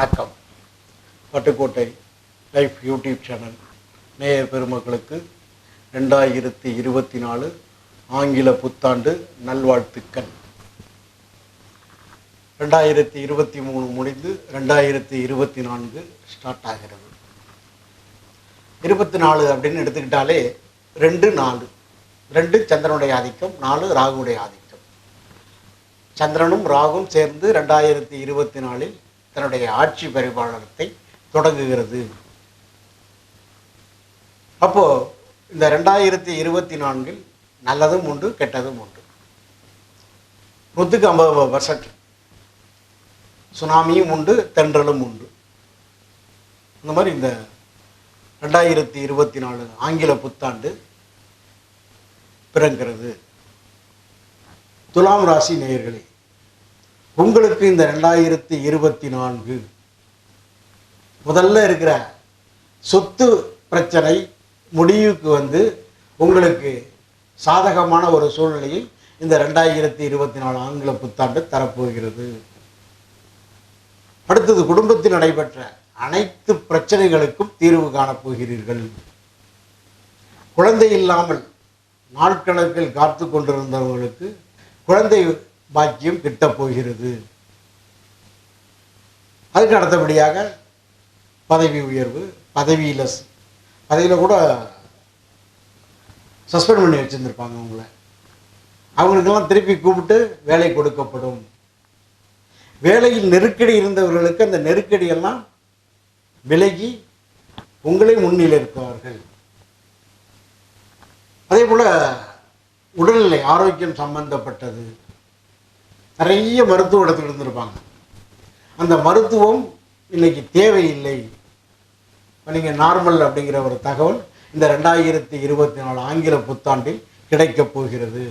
வணக்கம். Pattukkottai life YouTube channel. நேய பெருமக்களுக்கு ரெண்டாயிரத்தி இருபத்தி நாலு ஆங்கில புத்தாண்டு நல்வாழ்த்துக்கள். ரெண்டாயிரத்தி இருபத்தி மூணு முடிந்து ரெண்டாயிரத்தி இருபத்தி நான்கு ஸ்டார்ட் ஆகிறது. இருபத்தி நாலு அப்படின்னு எடுத்துக்கிட்டாலே ரெண்டு நாலு. ரெண்டு சந்திரனுடைய ஆதிக்கம் நாலு ராகுடைய ஆதிக்கம். சந்திரனும் ராகும் சேர்ந்து ரெண்டாயிரத்தி இருபத்தி நாலில் தன்னுடைய ஆட்சி பரிபாலனத்தை தொடங்குகிறது. அப்போ இந்த ரெண்டாயிரத்தி இருபத்தி நான்கில் நல்லதும் உண்டு கெட்டதும் உண்டு. நூற்றுக்கு ஐம்பது பர்சன்ட் சுனாமியும் உண்டு தென்றலும் உண்டு. இந்த மாதிரி இந்த ரெண்டாயிரத்தி இருபத்தி நாலு ஆங்கில புத்தாண்டு பிறங்கிறது துலாம் ராசி நேயர்களே உங்களுக்கு இந்த ரெண்டாயிரத்தி இருபத்தி நான்கு முதல்ல இருக்கிற சொத்து பிரச்சனை முடிவுக்கு வந்து உங்களுக்கு சாதகமான ஒரு சூழ்நிலையை இந்த ரெண்டாயிரத்தி இருபத்தி நாலு ஆங்கில புத்தாண்டு தரப்போகிறது. அடுத்தது குடும்பத்தில் நடைபெற்ற அனைத்து பிரச்சனைகளுக்கும் தீர்வு காணப்போகிறீர்கள். குழந்தை இல்லாமல் நாட்கணக்கில் காத்து கொண்டிருந்தவர்களுக்கு குழந்தை பாக்கியம் கிட்டப் போகிறது. அதுக்கு அடுத்தபடியாக பதவி உயர்வு பதவியில் பதவியில் கூட சஸ்பெண்ட் பண்ணி வச்சுருந்துருப்பாங்க அவங்கள. அவங்களுக்கெல்லாம் திருப்பி கூப்பிட்டு வேலை கொடுக்கப்படும். வேலையில் நெருக்கடி இருந்தவர்களுக்கு அந்த நெருக்கடியெல்லாம் விலகி உங்களே முன்னில் இருப்பவர்கள் அதே போல் உடல்நிலை ஆரோக்கியம் சம்பந்தப்பட்டது. நிறைய மருத்துவ இடத்துல இருந்திருப்பாங்க. அந்த மருத்துவம் இன்னைக்கு தேவையில்லை. இப்போ நீங்கள் நார்மல் அப்படிங்கிற ஒரு தகவல் இந்த ரெண்டாயிரத்தி இருபத்தி நாலு ஆங்கில புத்தாண்டில் கிடைக்கப் போகிறது.